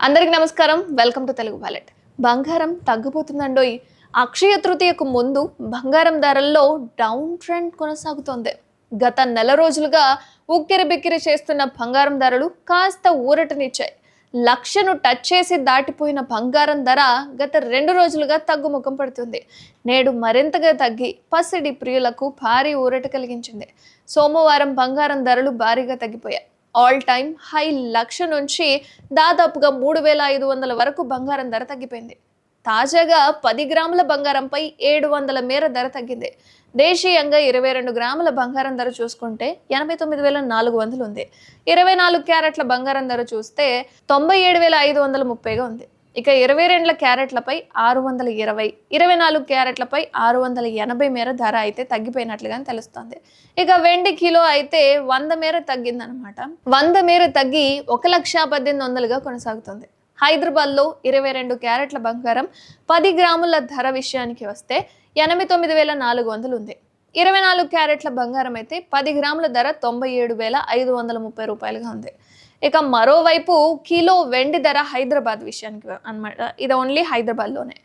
అందరికి నమస్కారం. Welcome to Telugu ballot బంగారం తగ్గిపోతుందండోయ్ అక్షయ తృతీయకు ముందు బంగారం ధరల్లో డౌన్ ట్రెండ్ కొనసాగుతోంది. గత నెల రోజులుగా ఉక్కిరి బిక్కిరి చేస్తున్న బంగారం ధరలు కాస్త ఊరటనిచ్చాయి. లక్షను టచ్ చేసి దాటిపోయిన బంగారం ధర గత రెండు రోజులుగా తగ్గుముఖం పడుతుంది. నేడు మరింతగా తగ్గి పసిడి ప్రియులకు భారీ ఊరట కలిగించింది. సోమవారం బంగారం ధరలు భారీగా తగ్గిపోయాయి. ఆల్ టైమ్ హై లక్ష నుంచి దాదాపుగా మూడు వేల ఐదు వందల వరకు బంగారం ధర తగ్గిపోయింది. తాజాగా పది గ్రాముల బంగారంపై ఏడు వందల మేర ధర తగ్గింది. దేశీయంగా ఇరవై రెండు గ్రాముల బంగారం ధర చూసుకుంటే ఎనభై తొమ్మిది వేల నాలుగు వందలు ఉంది. ఇరవై నాలుగు క్యారెట్ల బంగారం ధర చూస్తే తొంభై ఏడు వేల ఐదు వందల ముప్పైగా ఉంది. ఇక ఇరవై రెండుల క్యారెట్లపై ఆరు వందల ఇరవై ఇరవై నాలుగు క్యారెట్లపై ఆరు వందల ఎనభై మేర ధర అయితే తగ్గిపోయినట్లుగా తెలుస్తోంది. ఇక వెండి కిలో అయితే వంద మేర తగ్గిందనమాట వంద మేర తగ్గి ఒక లక్ష పద్దెనిమిది వందలుగా కొనసాగుతుంది. హైదరాబాద్లో ఇరవై రెండు క్యారెట్ల బంగారం పది గ్రాముల ధర విషయానికి వస్తే ఎనభై తొమ్మిది వేల నాలుగు వందలు ఉంది. ఇరవై నాలుగు క్యారెట్ల బంగారం అయితే పది గ్రాముల ధర తొంభై ఏడు వేల ఐదు వందల ముప్పై రూపాయలుగా ఉంది. ఇక మరోవైపు కిలో వెండి ధర హైదరాబాద్ విషయానికి అన్నమాట. ఇది ఓన్లీ హైదరాబాద్లోనే.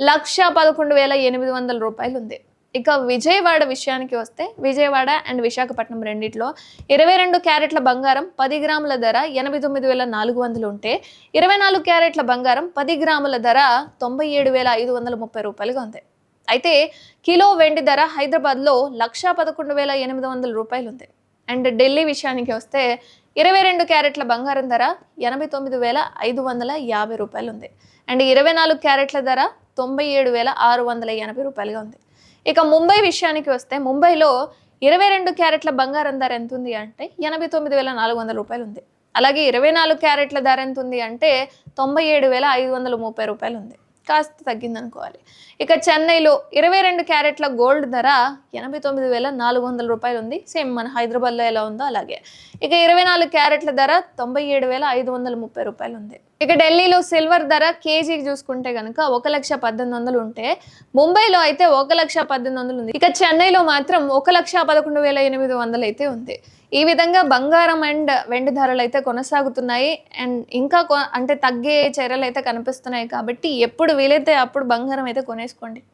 లక్ష పదకొండు వేల ఎనిమిది వందల రూపాయలు ఉంది ఇక విజయవాడ విషయానికి వస్తే విజయవాడ అండ్ విశాఖపట్నం రెండిట్లో ఇరవై రెండు క్యారెట్ల బంగారం పది గ్రాముల ధర ఎనభై తొమ్మిది వేల నాలుగు వందలు ఉంటే ఇరవై నాలుగు క్యారెట్ల బంగారం పది గ్రాముల ధర తొంభై ఏడు వేల ఐదు వందల ముప్పై రూపాయలుగా ఉంది. అయితే కిలో వెండి ధర హైదరాబాద్లో లక్ష పదకొండు వేల ఎనిమిది వందల రూపాయలు ఉంది అండ్ ఢిల్లీ విషయానికి వస్తే ఇరవై రెండు క్యారెట్ల బంగారం ధర ఎనభై తొమ్మిది వేల ఐదు వందల యాభై రూపాయలు ఉంది అండ్ ఇరవై నాలుగు క్యారెట్ల ధర తొంభై ఏడు వేల ఆరు వందల ఎనభై రూపాయలుగా ఉంది. ఇక ముంబై విషయానికి వస్తే ముంబైలో ఇరవై రెండు క్యారెట్ల బంగారం ధర ఎంత ఉంది అంటే ఎనభై తొమ్మిది వేల నాలుగు వందల రూపాయలు ఉంది అలాగే ఇరవై నాలుగు క్యారెట్ల ధర ఎంత ఉంది అంటే తొంభై ఏడు వేల ఐదు వందల ముప్పై రూపాయలు ఉంది కాస్త తగ్గిందనుకోవాలి. ఇక చెన్నైలో ఇరవై రెండు క్యారెట్ల గోల్డ్ ధర ఎనభై తొమ్మిది వేల నాలుగు వందల రూపాయలు ఉంది సేమ్ మన హైదరాబాద్లో ఎలా ఉందో అలాగే. ఇక ఇరవై నాలుగు క్యారెట్ల ధర తొంభై ఏడు వేల ఐదు వందల ముప్పై రూపాయలు ఉంది ఇక ఢిల్లీలో సిల్వర్ ధర కేజీకి చూసుకుంటే కనుక ఒక లక్ష పద్దెనిమిది వందలు ఉంటే ముంబైలో అయితే ఒక లక్ష పద్దెనిమిది వందలు ఉంది. ఇక చెన్నైలో మాత్రం ఒక లక్ష పదకొండు వేల ఎనిమిది వందలు అయితే ఉంది. ఈ విధంగా బంగారం అండ్ వెండి ధరలు అయితే కొనసాగుతున్నాయి. అండ్ ఇంకా కొ- అంటే తగ్గే చర్యలు అయితే కనిపిస్తున్నాయి కాబట్టి ఎప్పుడు వీలైతే అప్పుడు బంగారం అయితే కొనేసుకోండి.